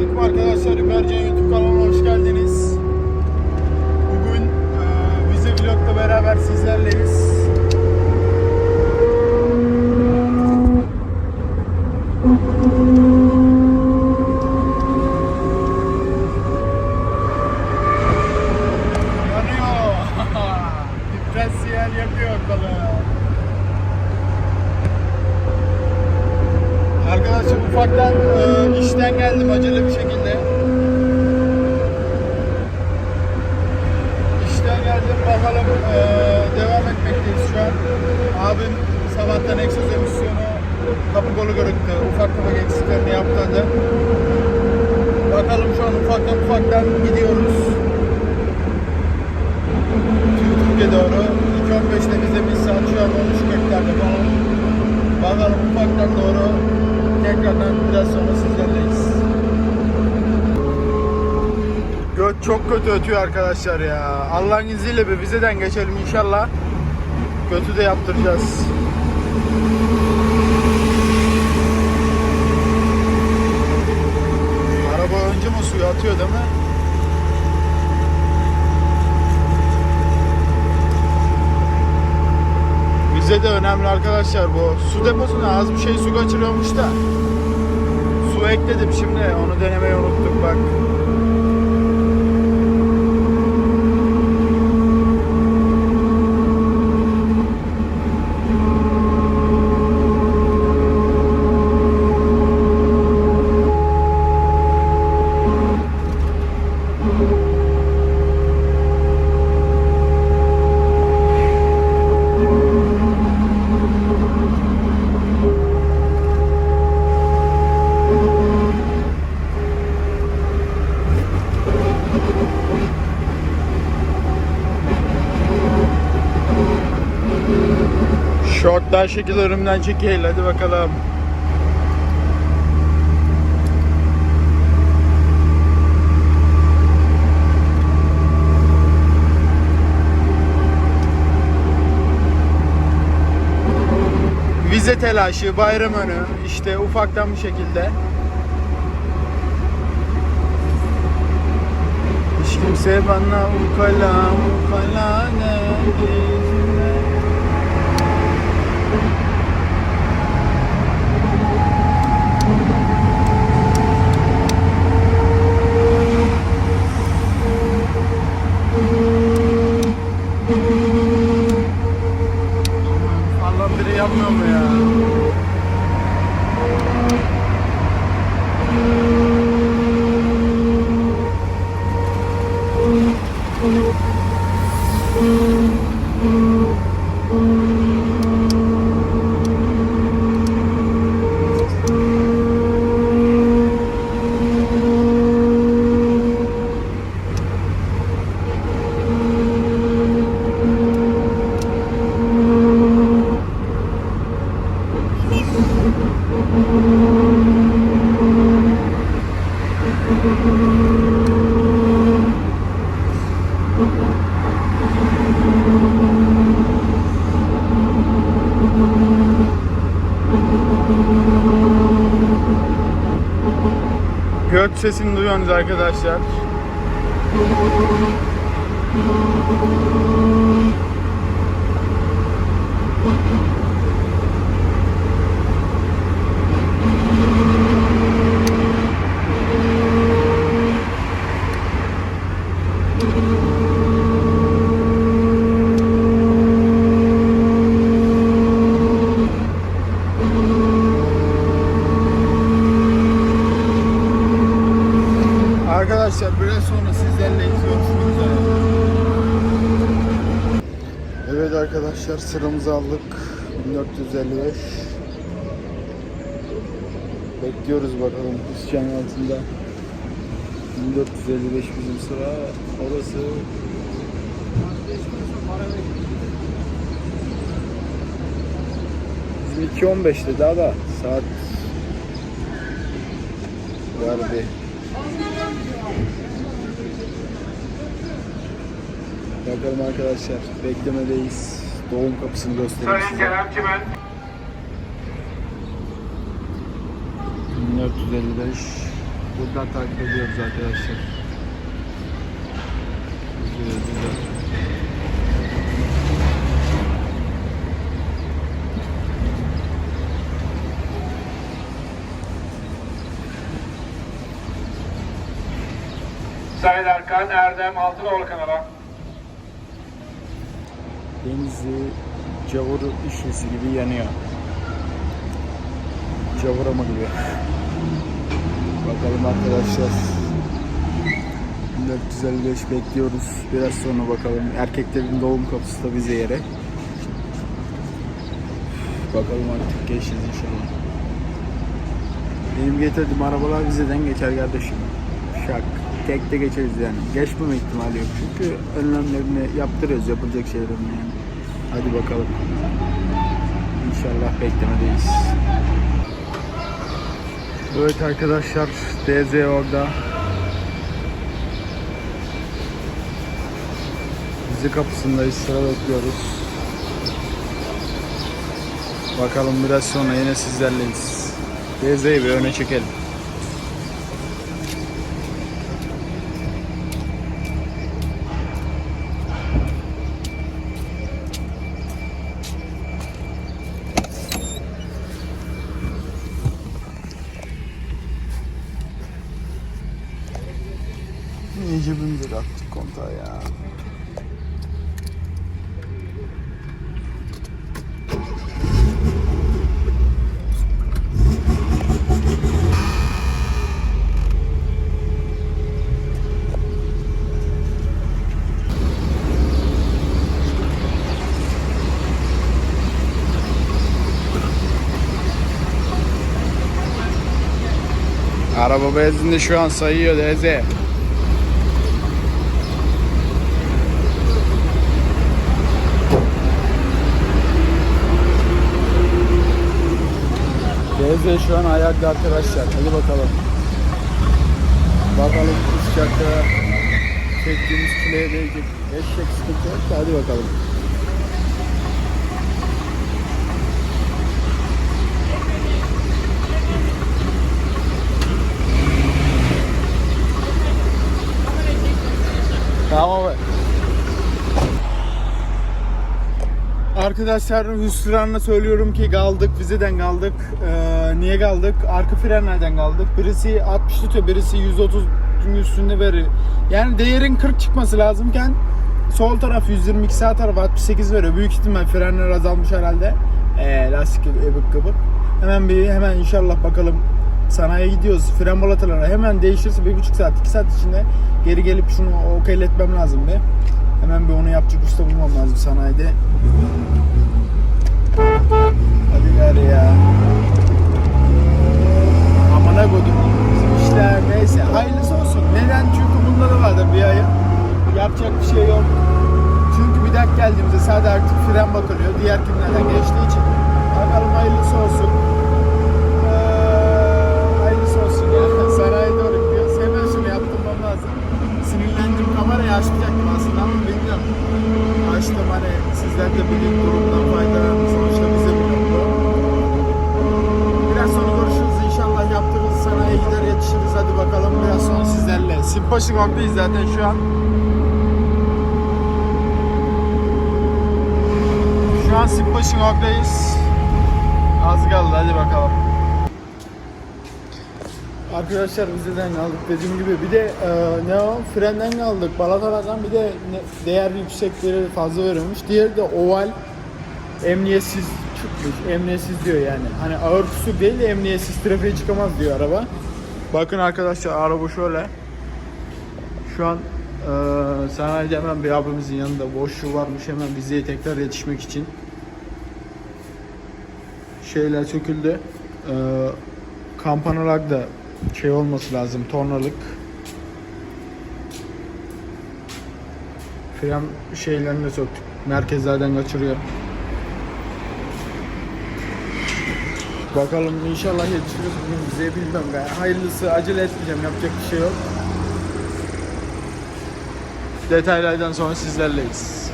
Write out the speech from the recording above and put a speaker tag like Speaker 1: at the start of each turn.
Speaker 1: Selamünaleyküm arkadaşlar. Übercan YouTube kanalına hoş geldiniz. Bugün e, Vize Vlog'la beraber sizlerleyiz. Yanıyor. Diferansiyel yapıyor balığı. Arkadaşlar ufaktan işten geldim acele bir şekilde. İşten geldim bakalım e, devam etmekteyiz şu an. Abim sabahtan egzoz emisyonu kapı kolu görüntü ufak tefek eksiklerini yaptırdı. Bakalım şu an ufaktan ufaktan gidiyoruz. Türkiye doğru. 2.15'te bize bir saat şu an 13.40'larda falan. Bakalım ufaktan doğru tekrardan biraz sonra sizlerleyiz. Göt çok kötü ötüyor arkadaşlar ya. Allah'ın izniyle bir vizeden geçelim inşallah. Götü de yaptıracağız. Araba önce mi suyu atıyor değil mi? De önemli arkadaşlar bu. Su deposuna az bir şey su kaçırıyormuş da. Su ekledim şimdi onu denemeyi unuttuk bak. Şortlar şekil önümden çekil hadi bakalım. Vize telaşı, bayram önü işte ufaktan bir şekilde. Hiç kimse bana ukala ukala ne diyecek? Göt sesini duyuyorsunuz. Arkadaşlar biraz sonra sizlerle görüşmek üzere. Evet arkadaşlar sıramızı aldık. 1455. Bekliyoruz bakalım Hristiyan altında. 1455 bizim sıra. Orası Bizim 2.15'te daha da saat verdi. Bakalım arkadaşlar beklemedeyiz. Doğum kapısını göstereyim size. 1455 Buradan takip ediyoruz arkadaşlar. Güzel, güzel.
Speaker 2: Sayın Erkan, Erdem, Altınoğlu kanala.
Speaker 1: Denizli Cavuru işesi gibi yanıyor. Cavurama gibi. Bakalım arkadaşlar. 455 bekliyoruz. Biraz sonra bakalım. Erkeklerin doğum kapısı da bize yere. Bakalım artık geçeceğiz inşallah. Benim getirdiğim arabalar vizeden geçer kardeşim. Şak. Tek de geçeriz yani. Geçmeme ihtimali yok. Çünkü önlemlerini yaptırıyoruz. Yapılacak şeylerini yani. Hadi bakalım. İnşallah beklemedeyiz. Evet arkadaşlar DZ orada. Bizi kapısındayız. Sıra bekliyoruz. Bakalım biraz sonra yine sizlerleyiz. DZ'yi bir öne çekelim. İyi cebimize de attık kontağı ya. Araba benzinli şu an sayıyor Deze. Deze şu an ayakta arkadaşlar. Hadi bakalım. Bakalım sıcakta çektiğimiz kuleye değecek. Eşek sıkıntı yok hadi bakalım. Arkadaşlar hüsranla söylüyorum ki kaldık, vizeden kaldık. Ee, niye kaldık? Arka frenlerden kaldık. Birisi 60 tutuyor, birisi 130 üstünde veriyor. Yani değerin 40 çıkması lazımken sol taraf 122 sağ taraf 68 veriyor. Büyük ihtimal frenler azalmış herhalde. Ee, lastik ebik kıbık. Hemen bir hemen inşallah bakalım sanayiye gidiyoruz. Fren balataları hemen değişirse bir buçuk saat, iki saat içinde geri gelip şunu okeyletmem lazım be. Hemen bir onu yapacak usta bulmam lazım sanayide. Gari ya. Amına kodum. İşler neyse. Hayırlısı olsun. Neden? Çünkü bunda da vardır bir ayı. Yapacak bir şey yok. Çünkü bir dakika geldiğimizde sadece artık fren bakılıyor. Diğer kimlerden geçtiği için. Bakalım hayırlısı olsun. Ee, hayırlısı olsun ya. Sanayi doğru gidiyoruz. Hemen şunu yaptırmam lazım. Sinirlendim. Kamerayı açmayacaktım aslında ama bilmiyorum. Açtım hani sizler de bilin durumdan faydalanın. Sonuçta bize bir mutlu. Biraz sonra görüşürüz. İnşallah yaptığımız sanayiye gider yetişiriz. Hadi bakalım biraz sonra Simbaşı Gok'tayız zaten şu an. Şu an Simbaşı Gok'tayız. Az kaldı hadi bakalım. Arkadaşlar vizeden kaldık dediğim gibi bir de e, ne o? Frenden kaldık balatalardan bir de ne- değer yüksekleri fazla verilmiş. Diğeri de oval emniyetsiz çıkmış. Emniyetsiz diyor yani. Hani ağır değil de emniyetsiz trafiğe çıkamaz diyor araba. Bakın arkadaşlar araba şöyle şu an e, sanayide hemen bir abimizin yanında boşluğu varmış hemen vizeye tekrar yetişmek için şeyler söküldü. Ee, kampanalar da şey olması lazım tornalık. Fren şeylerini de söktük. Merkezlerden kaçırıyor. Bakalım inşallah yetişiriz bugün bize bilmem gaya. Hayırlısı acele etmeyeceğim yapacak bir şey yok. Detaylardan sonra sizlerleyiz.